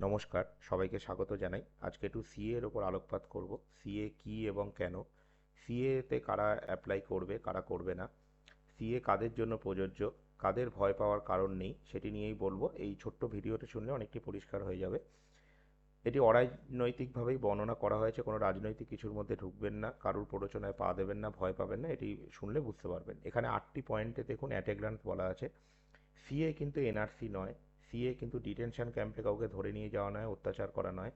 নমস্কার, সবাইকে স্বাগত জানাই। আজকে একটু সিএ এর ওপর আলোকপাত করব। সিএ কি এবং কেন? সিএতে কারা অ্যাপ্লাই করবে, কারা করবে না? সিএ কাদের জন্য প্রযোজ্য? কাদের ভয় পাওয়ার কারণ নেই? সেটি নিয়েই বলব। এই ছোট্ট ভিডিওটা শুনলে অনেকটি পরিষ্কার হয়ে যাবে। এটি অরাজনৈতিকভাবেই বর্ণনা করা হয়েছে। কোনো রাজনৈতিক কিছুর মধ্যে ঢুকবেন না, কারুর প্ররোচনায় পা দেবেন না, ভয় পাবেন না, এটি শুনলে বুঝতে পারবেন। এখানে আটটি পয়েন্টে দেখুন অ্যাট এ গ্লান্স বলা আছে। সিএ কিন্তু এনআরসি নয়। সিএ কিন্তু ডিটেনশন ক্যাম্পে কাউকে ধরে নিয়ে যাওয়া নয়, অত্যাচার করা নয়।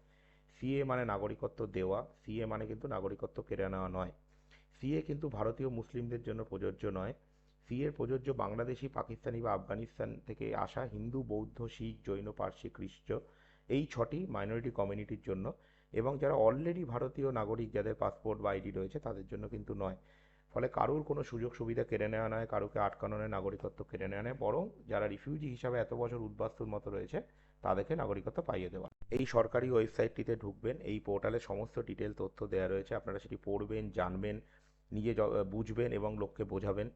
সিএ মানে নাগরিকত্ব দেওয়া সিএ মানে কিন্তু নাগরিকত্ব কেড়ে নেওয়া নয়। সিএ কিন্তু ভারতীয় মুসলিমদের জন্য প্রযোজ্য নয়। সিএ প্রযোজ্য বাংলাদেশি, পাকিস্তানি বা আফগানিস্তান থেকে আসা হিন্দু, বৌদ্ধ, শিখ, জৈন, পার্সি, খ্রিস্ট, এই ছটি মাইনরিটি কমিউনিটির জন্য এবং যারা অলরেডি ভারতীয় নাগরিক, যাদের পাসপোর্ট বা আইডি রয়েছে, তাদের জন্য কিন্তু নয়। ফলে কারুর কোনো সুযোগ সুবিধা কেড়ে নেওয়া নয়, কারুকে আটকানো নয় নাগরিকত্ব কেড়ে নেওয়া নয়, বরং যারা রিফিউজি হিসাবে এত বছর উদ্বাস্তুর মতো রয়েছে, তাদেরকে নাগরিকত্ব পাইয়ে দেওয়া। এই সরকারি ওয়েবসাইটটিতে ঢুকবেন, এই পোর্টালে সমস্ত ডিটেল তথ্য দেওয়া রয়েছে, আপনারা সেটি পড়বেন, জানবেন, নিজে বুঝবেন এবং লোককে বোঝাবেন।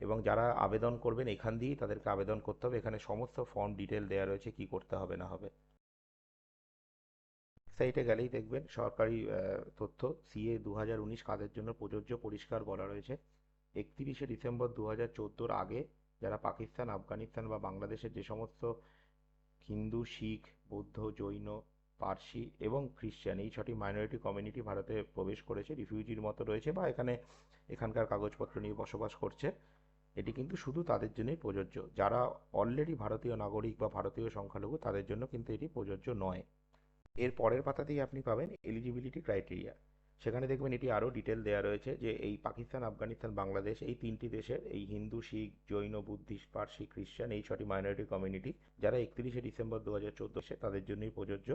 এবং যারা আবেদন করবেন, এখান দিয়েই তাদেরকে আবেদন করতে হবে, এখানে সমস্ত ফর্ম ডিটেল দেওয়া রয়েছে, কি করতে হবে, না হবে। সাইটে গেলেই দেখবেন সরকারি তথ্য। সিএ দু হাজার উনিশ কাদের জন্য প্রযোজ্য পরিষ্কার বলা রয়েছে। একত্রিশে ডিসেম্বর দু হাজার চোদ্দোর আগে যারা পাকিস্তান, আফগানিস্তান বা বাংলাদেশের যে সমস্ত হিন্দু, শিখ, বৌদ্ধ, জৈন, পার্সি এবং খ্রিশ্চান এই ছটি মাইনরিটি কমিউনিটি ভারতে প্রবেশ করেছে রিফিউজির মতো রয়েছে বা এখানে এখানকার কাগজপত্র নিয়ে বসবাস করছে। এটি কিন্তু শুধু তাদের জন্যই প্রযোজ্য। যারা অলরেডি ভারতীয় নাগরিক বা ভারতীয় সংখ্যালঘু তাদের জন্য কিন্তু এটি প্রযোজ্য নয়। এর পরের পাতাতেই আপনি পাবেন এলিজিবিলিটি ক্রাইটেরিয়া সেখানে দেখবেন এটি আরও ডিটেল দেওয়া রয়েছে যে এই পাকিস্তান, আফগানিস্তান, বাংলাদেশ এই তিনটি দেশের এই হিন্দু, শিখ, জৈন, বুদ্ধিস্ট, পার্সি, খ্রিস্টান এই ছটি মাইনরিটি কমিউনিটি যারা একত্রিশে ডিসেম্বর দু হাজার চোদ্দ সে তাদের জন্যই প্রযোজ্য।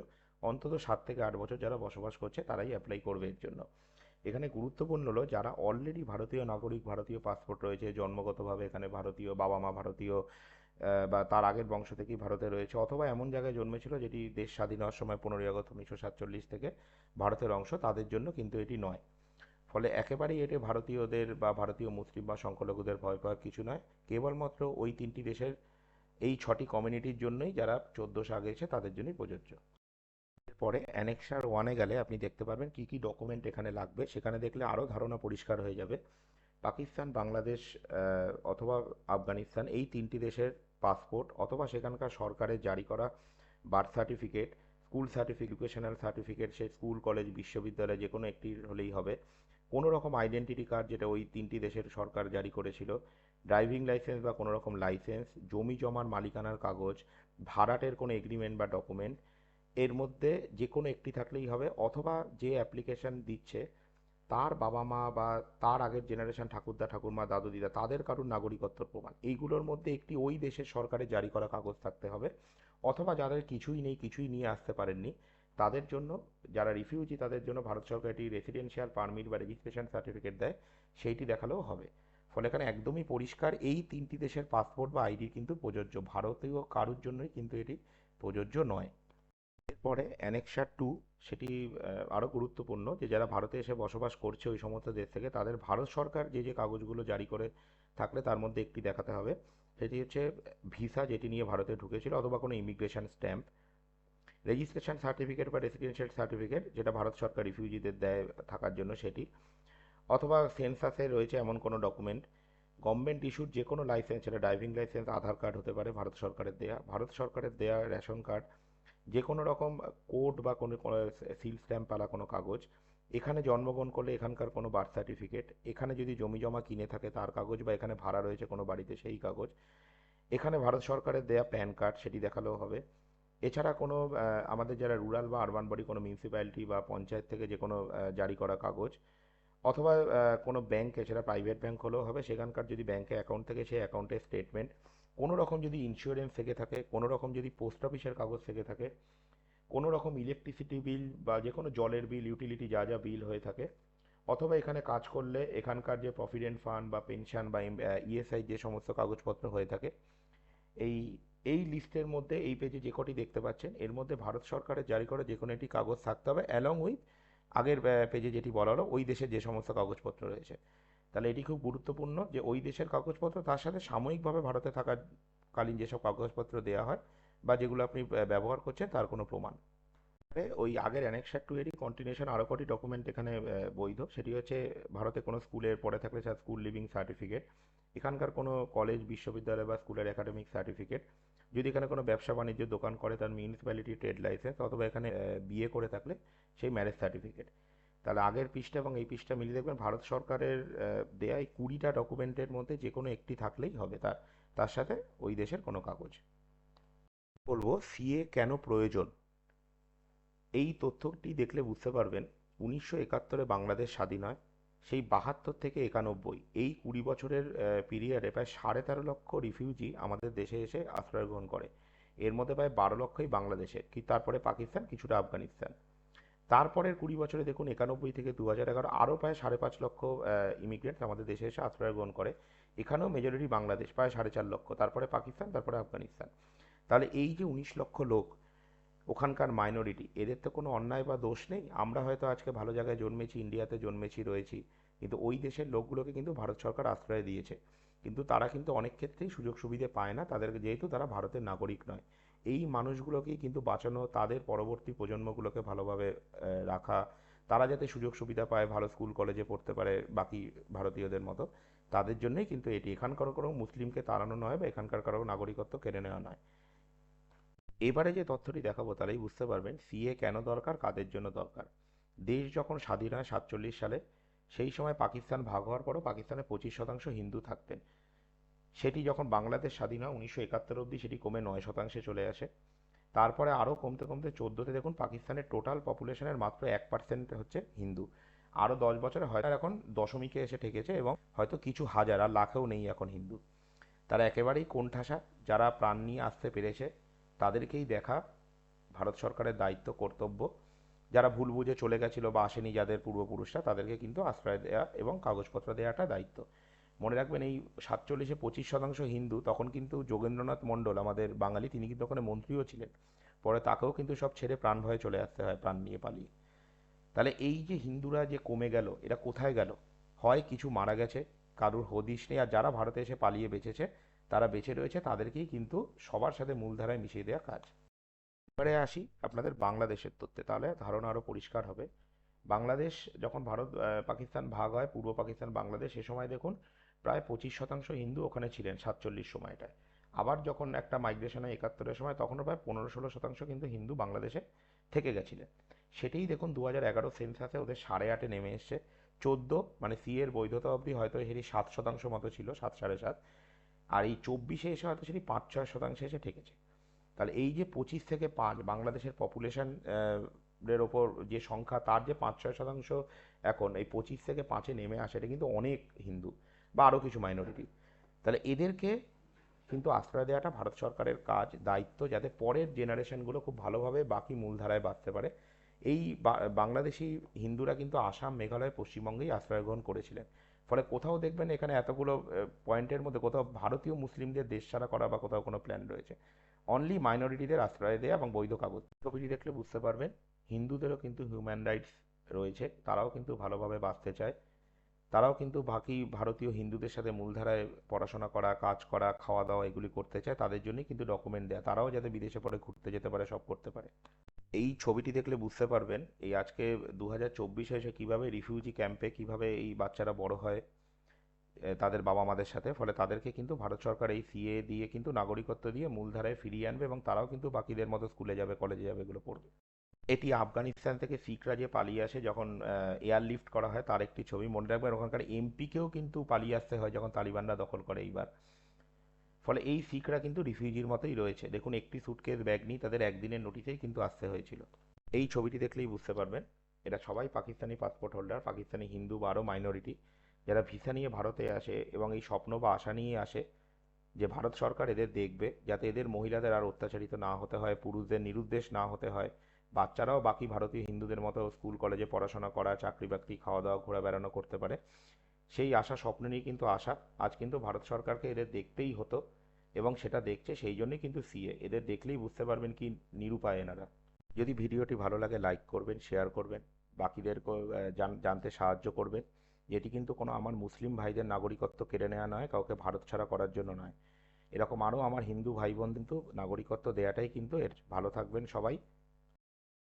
অন্তত সাত থেকে আট বছর যারা বসবাস করছে তারাই অ্যাপ্লাই করবে এর জন্য। এখানে গুরুত্বপূর্ণ হলো যারা অলরেডি ভারতীয় নাগরিক, ভারতীয় পাসপোর্ট রয়েছে, জন্মগতভাবে এখানে ভারতীয় বাবা মা ভারতীয় বা তার আগের বংশ থেকেই ভারতে রয়েছে, অথবা এমন জায়গায় জন্মেছিল যেটি দেশ স্বাধীন হওয়ার সময় পনেরোই আগস্ট উনিশশো সাতচল্লিশ থেকে ভারতের অংশ, তাদের জন্য কিন্তু এটি নয়। ফলে একেবারেই এটি ভারতীয়দের বা ভারতীয় মুসলিম বা সংখ্যালঘুদের ভয় পাওয়ার কিছু নয়। কেবলমাত্র ওই তিনটি দেশের এই ছটি কমিউনিটির জন্যই যারা চোদ্দোশো আগে এসে তাদের জন্যই প্রযোজ্য। পরে অ্যানেক্সার ওয়ানে গেলে আপনি দেখতে পারবেন কী কী ডকুমেন্ট এখানে লাগবে। সেখানে দেখলে আরও ধারণা পরিষ্কার হয়ে যাবে। পাকিস্তান, বাংলাদেশ অথবা আফগানিস্তান, এই তিনটি দেশের পাসপোর্ট অথবা সেখানকার সরকারের জারি করা birth certificate, school certificate, educational certificate, সে স্কুল, কলেজ, বিশ্ববিদ্যালয় যে কোনো একটি হলেই হবে। কোনো রকম আইডেন্টিটি কার্ড যেটা ওই তিনটি দেশের সরকার জারি করেছিল, ড্রাইভিং লাইসেন্স বা কোনো রকম লাইসেন্স, জমি জমার মালিকানার কাগজ, ভাড়াটের কোনো এগ্রিমেন্ট বা ডকুমেন্ট, এর মধ্যে যে কোনো একটি থাকলেই হবে অথবা যে অ্যাপ্লিকেশন দিচ্ছে তার বাবা মা বা তার আগের জেনারেশন ঠাকুরদা, ঠাকুরমা, দাদু, দিদা, তাদের কারুর নাগরিকত্ব প্রমাণ। এইগুলোর মধ্যে একটি ওই দেশের সরকারের জারি করা কাগজ থাকতে হবে। অথবা যাদের কিছুই নেই, কিছুই নিয়ে আসতে পারেননি, তাদের জন্য, যারা রিফিউজি তাদের জন্য ভারত সরকার একটি রেসিডেন্সিয়াল পারমিট বা রেজিস্ট্রেশন সার্টিফিকেট দেয়, সেইটি দেখালেও হবে। ফলে এখানে একদমই পরিষ্কার এই তিনটি দেশের পাসপোর্ট বা আইডি কিন্তু প্রযোজ্য। ভারতীয় কারুর জন্যই কিন্তু এটি প্রযোজ্য নয়। এরপরে অ্যানেক্সার টু সেটি আরও গুরুত্বপূর্ণ যে যারা ভারতে এসে বসবাস করছে ওই সমস্ত দেশ থেকে, তাদের ভারত সরকার যে যে কাগজগুলো জারি করে থাকলে তার মধ্যে একটি দেখাতে হবে। সেটি হচ্ছে ভিসা যেটি নিয়ে ভারতে ঢুকেছিল অথবা কোনো ইমিগ্রেশন স্ট্যাম্প রেজিস্ট্রেশন সার্টিফিকেট বা রেসিডেন্সিয়াল সার্টিফিকেট যেটা ভারত সরকার রিফিউজিদের দেয় থাকার জন্য সেটি, অথবা সেন্সাসে রয়েছে এমন কোনো ডকুমেন্ট গভর্নমেন্ট ইস্যুর যে কোনো লাইসেন্স সেটা ড্রাইভিং লাইসেন্স আধার কার্ড হতে পারে ভারত সরকারের দেয়া। ভারত সরকারের দেয়া রেশন কার্ড যে কোনো রকম কোড বা কোনো সিল স্ট্যাম্প পালা কোনো কাগজ, এখানে জন্মগ্রহণ করলে এখানকার কোনো বার্থ সার্টিফিকেট, এখানে যদি জমি জমা কিনে থাকে তার কাগজ বা এখানে ভাড়া রয়েছে কোনো বাড়িতে সেই কাগজ, এখানে ভারত সরকারের দেয়া প্যান কার্ড সেটি দেখালেও হবে। এছাড়া কোনো আমাদের যারা রুরাল বা আরবান বডি কোনো মিউনিসিপ্যালিটি বা পঞ্চায়েত থেকে যে কোনো জারি করা কাগজ অথবা কোনো ব্যাংক এছাড়া প্রাইভেট ব্যাংক হলেও হবে, সেখানকার যদি ব্যাংকে অ্যাকাউন্ট থেকে, সেই অ্যাকাউন্টের স্টেটমেন্ট কোনো রকম যদি ইন্স্যুরেন্স থেকে থাকে, কোনো রকম যদি পোস্ট অফিসের কাগজ থেকে থাকে, কোনো রকম ইলেকট্রিসিটি বিল বা যে কোনো জলের বিল ইউটিলিটি যা যা বিল হয়ে থাকে, অথবা এখানে কাজ করলে এখানকার যে প্রভিডেন্ট ফান্ড বা পেনশন বা ইএসআই যে সমস্ত কাগজপত্র হয়ে থাকে, এই এই লিস্টের মধ্যে, এই পেজে যে কটি দেখতে পাচ্ছেন, এর মধ্যে ভারত সরকারের জারি করা যে কোনো একটি কাগজ থাকতে হবে অ্যালং উইথ আগের পেজে যেটি বলা হলো, ওই দেশের যে সমস্ত কাগজপত্র রয়েছে। তাহলে এটি খুব গুরুত্বপূর্ণ যে ওই দেশের কাগজপত্র, তার সাথে সাময়িকভাবে ভারতে থাকাকালীন যেসব কাগজপত্র দেওয়া হয় বা যেগুলো আপনি ব্যবহার করছেন, তার কোনো প্রমাণ। ওই আগের অ্যানেক্সার টু এরই কন্টিনিউশন আরও কটি ডকুমেন্ট এখানে বৈধ। সেটি হচ্ছে ভারতে কোনো স্কুলে পড়ে থাকলে স্কুল লিভিং সার্টিফিকেট এখানকার কোনো কলেজ বিশ্ববিদ্যালয় বা স্কুলের একাডেমিক সার্টিফিকেট যদি এখানে কোনো ব্যবসা বাণিজ্যের দোকান করে তার মিউনিসিপ্যালিটি ট্রেড লাইসেন্স অথবা এখানে বিয়ে করে থাকলে সেই ম্যারেজ সার্টিফিকেট তাহলে আগের পৃষ্ঠা এবং এই পৃষ্ঠা মিলিয়ে দেখবেন ভারত সরকারের দেয়া এই কুড়িটা ডকুমেন্টের মধ্যে যে কোনো একটি থাকলেই হবে তার তার সাথে ওই দেশের কোনো কাগজ। বলব সিএ কেন প্রয়োজন? এই তথ্যটি দেখলে বুঝতে পারবেন, উনিশশো একাত্তরে বাংলাদেশ স্বাধীন হয়। সেই বাহাত্তর থেকে একানব্বই, এই কুড়ি বছরের পিরিয়ডে প্রায় সাড়ে তেরো লক্ষ রিফিউজি আমাদের দেশে এসে আশ্রয় গ্রহণ করে। এর মধ্যে প্রায় বারো লক্ষই বাংলাদেশের, কি তারপরে পাকিস্তান, কিছুটা আফগানিস্তান। তারপরের কুড়ি বছরে দেখুন, একানব্বই থেকে দু হাজার এগারো, আরও প্রায় সাড়ে পাঁচ লক্ষ ইমিগ্রেন্টস আমাদের দেশে এসে আশ্রয় গ্রহণ করে। এখানেও মেজরিটি বাংলাদেশ, প্রায় সাড়ে চার লক্ষ, তারপরে পাকিস্তান, তারপরে আফগানিস্তান। তাহলে এই যে উনিশ লক্ষ লোক ওখানকার মাইনরিটি এদের তো কোনো অন্যায় বা দোষ নেই। আমরা হয়তো আজকে ভালো জায়গায় জন্মেছি ইন্ডিয়াতে জন্মেছি, রয়েছি। কিন্তু ওই দেশের লোকগুলোকে কিন্তু ভারত সরকার আশ্রয় দিয়েছে। কিন্তু তারা কিন্তু অনেক ক্ষেত্রেই সুযোগ সুবিধে পায় না। তাদেরকে যেহেতু তারা ভারতের নাগরিক নয়। এই মানুষগুলোকেই কিন্তু বাঁচানো, তাদের পরবর্তী প্রজন্মগুলোকে ভালোভাবে রাখা, তারা যাতে সুযোগ সুবিধা পায়, ভালো স্কুল, কলেজে পড়তে পারে বাকি ভারতীয়দের মতো, তাদের জন্যই কিন্তু এটি। এখানকার কোনো মুসলিমকে তাড়ানো নয় বা এখানকার কারও নাগরিকত্ব কেড়ে নেওয়া নয়। এবারে যে তথ্যটি দেখাবো তাহলেই বুঝতে পারবেন সিএ কেন দরকার, কাদের জন্য দরকার। দেশ যখন স্বাধীন হয় সাতচল্লিশ সালে, সেই সময় পাকিস্তান ভাগ হওয়ার পরও পাকিস্তানে পঁচিশ শতাংশ হিন্দু থাকতেন। সেটি যখন বাংলাদেশ স্বাধীন হয় উনিশশো একাত্তর অবধি সেটি কমে নয় শতাংশে চলে আসে। তারপরে আরও কমতে কমতে চোদ্দোতে দেখুন পাকিস্তানের টোটাল পপুলেশনের মাত্র এক পার্সেন্ট হচ্ছে হিন্দু। আরও দশ বছরে হয়তো এখন দশমিকে এসে ঠেকেছে এবং হয়তো কিছু হাজার আর লাখেও নেই এখন হিন্দু। তারা একেবারেই কোণঠাসা, যারা প্রাণ নিয়ে আসতে পেরেছে তাদেরকেই দেখা ভারত সরকারের দায়িত্ব, কর্তব্য। যারা ভুল বুঝে চলে গেছিল বা আসেনি যাদের পূর্বপুরুষরা, তাদেরকে কিন্তু আশ্রয় দেওয়া এবং কাগজপত্র দেওয়াটা দায়িত্ব। মনে রাখবেন এই সাতচল্লিশে পঁচিশ শতাংশ হিন্দু, তখন কিন্তু যোগেন্দ্রনাথ মণ্ডল, আমাদের বাঙালি, তিনি কিন্তু ওখানে মন্ত্রীও ছিলেন। পরে তাকেও কিন্তু সব ছেড়ে প্রাণ ভয়ে চলে আসতে হয়, প্রাণ নিয়ে পালিয়ে। তাহলে এই যে হিন্দুরা যে কমে গেল, এরা কোথায় গেল? হয় কিছু মারা গেছে, কারুর হদিশ নেই, আর যারা ভারতে এসে পালিয়ে বেঁচেছে তারা বেঁচে রয়েছে, তাদেরকেই কিন্তু সবার সাথে মূলধারায় মিশিয়ে দেওয়া কাজ। এবারে আসি আপনাদের বাংলাদেশের তথ্যে। তাহলে ধারণা আরও পরিষ্কার হবে। বাংলাদেশ যখন ভারত পাকিস্তান ভাগ হয়, পূর্ব পাকিস্তান, বাংলাদেশ, সে সময় দেখুন প্রায় পঁচিশ শতাংশ হিন্দু ওখানে ছিলেন সাতচল্লিশ সময়টায়। আবার যখন একটা মাইগ্রেশন হয় একাত্তরের সময়, তখনও প্রায় পনেরো ষোলো শতাংশ কিন্তু হিন্দু বাংলাদেশে থেকে গেছিলেন। সেটাই দেখুন দু হাজার এগারো সেন্সাসে ওদের সাড়ে আটে নেমে এসছে। চোদ্দ মানে সি এর বৈধতা অবধি হয়তো সেটি সাত শতাংশ মতো ছিল, সাত সাড়ে সাত। আর এই চব্বিশে এসে হয়তো সেটি পাঁচ, ছয় শতাংশে এসে ঠেকেছে। তাহলে এই যে পঁচিশ থেকে পাঁচ বাংলাদেশের পপুলেশন এর ওপর যে সংখ্যা, তার যে পাঁচ, ছয় শতাংশ এখন, এই পঁচিশ থেকে পাঁচে নেমে আসে, এটা কিন্তু অনেক হিন্দু বা আরও কিছু মাইনরিটি তাহলে এদেরকে কিন্তু আশ্রয় দেওয়াটা ভারত সরকারের কাজ, দায়িত্ব, যাতে পরের জেনারেশনগুলো খুব ভালোভাবে বাকি মূলধারায় বাঁচতে পারে। এই বাংলাদেশি হিন্দুরা কিন্তু আসাম, মেঘালয়, পশ্চিমবঙ্গেই আশ্রয় গ্রহণ করেছিলেন। ফলে কোথাও দেখবেন এখানে এতগুলো পয়েন্টের মধ্যে কোথাও ভারতীয় মুসলিমদের দেশ ছাড়া করা বা কোথাও কোনো প্ল্যান রয়েছে। অনলি মাইনরিটিদের আশ্রয় দেওয়া এবং বৈধ কাগজ। ছবিটি দেখলে বুঝতে পারবেন, হিন্দুদেরও কিন্তু হিউম্যান রাইটস রয়েছে। তারাও কিন্তু ভালোভাবে বাঁচতে চায়। তারাও কিন্তু বাকি ভারতীয় হিন্দুদের সাথে মূলধারায় পড়াশোনা করা, কাজ করা খাওয়া দাওয়া এগুলি করতে চায়। তাদের জন্যই কিন্তু ডকুমেন্ট দেয়া। তারাও যাতে বিদেশে পরে ঘুরতে যেতে পারে, সব করতে পারে। এই ছবিটি দেখলে বুঝতে পারবেন এই আজকে দু হাজার চব্বিশে এসে কীভাবে রিফিউজি ক্যাম্পে কীভাবে এই বাচ্চারা বড় হয় তাদের বাবা মাদের সাথে। ফলে তাদেরকে কিন্তু ভারত সরকার এই সিএ দিয়ে কিন্তু নাগরিকত্ব দিয়ে মূলধারায় ফিরিয়ে আনবে এবং তারাও কিন্তু বাকিদের মতো স্কুলে যাবে কলেজে যাবে, এগুলো পড়বে। এটি আফগানিস্তান থেকে শিখরা যে পালিয়ে আসে যখন এয়ার লিফট করা হয়, তার একটি ছবি। মনে রাখবেন ওখানকার এমপিকেও কিন্তু পালিয়ে আসতে হয় যখন তালিবানরা দখল করে এইবার। ফলে এই শিখরা কিন্তু রিফিউজির মতোই রয়েছে। দেখুন, একটি সুটকেস ব্যাগ নিয়ে তাদের একদিনের নোটিশেই কিন্তু আসতে হয়েছিল। এই ছবিটি দেখলেই বুঝতে পারবেন এরা সবাই পাকিস্তানি পাসপোর্ট হোল্ডার পাকিস্তানি হিন্দু বা আরও মাইনরিটি যারা ভিসা নিয়ে ভারতে আসে এবং এই স্বপ্ন বা আশা নিয়ে আসে যে ভারত সরকার এদের দেখবে, যাতে এদের মহিলাদের আর অত্যাচারিত না হতে হয়, পুরুষদের নিরুদ্দেশ না হতে হয়, বাচ্চারাও বাকি ভারতীয় হিন্দুদের মতো স্কুল কলেজে পড়াশোনা করা চাকরি বাকরি খাওয়া দাওয়া ঘোরা বেড়ানো করতে পারে। সেই আশা স্বপ্ন নিয়ে কিন্তু আশা। আজ কিন্তু ভারত সরকারকে এদের দেখতেই হতো এবং সেটা দেখছে, সেই জন্যই কিন্তু সিএ। এদের দেখলেই বুঝতে পারবেন কি নিরুপায় এনারা। যদি ভিডিওটি ভালো লাগে, লাইক করবেন, শেয়ার করবেন জান- জানতে সাহায্য করবেন। এটি কিন্তু কোনো আমার মুসলিম ভাইদের নাগরিকত্ব কেড়ে নেওয়া নয়, কাউকে ভারত ছাড়া করার জন্য নয়। এরকম আরও আমার হিন্দু ভাই বোন কিন্তু নাগরিকত্ব দেওয়াটাই কিন্তু এর ভালো থাকবেন সবাই।